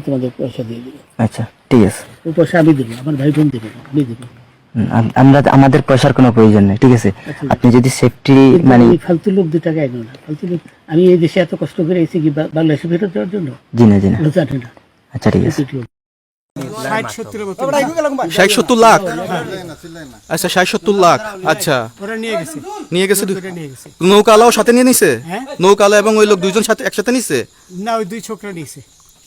তোমাদের পয়সা দিয়ে দেবো আচ্ছা ঠিক আছে। ওই পয়সা আমি দেবো আমার ভাই বোন দেবে আমি দেবো। আমরা আমাদের পয়সার কোনো প্রয়োজন নেই ঠিক আছে? আপনি যদি সেফটি মানে ফালতু লোক দু টাকা এনো না ফালতু লোক আমি এই দেশে এত কষ্ট করে এসেছি কি বাংলাদেশে ফেরত দেওয়ার জন্য? জি না জি না। আচ্ছা ঠিক আছে। ষাট সত্তর লাখ? আচ্ছা ষাট সত্তর লাখ আচ্ছা। নিয়ে গেছে। নিয়ে গেছে দু- ওরা নিয়ে গেছে। নৌকালাও সাথে নিয়ে নিছে? হ্যাঁ? নৌকালা এবং ওই লোক দুইজন সাথে একসাথে নিছে? না ওই দুই ছোকরা নিয়েছে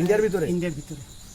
ইন্ডিয়ার ভিতরে? ইন্ডিয়ার ভিতরে।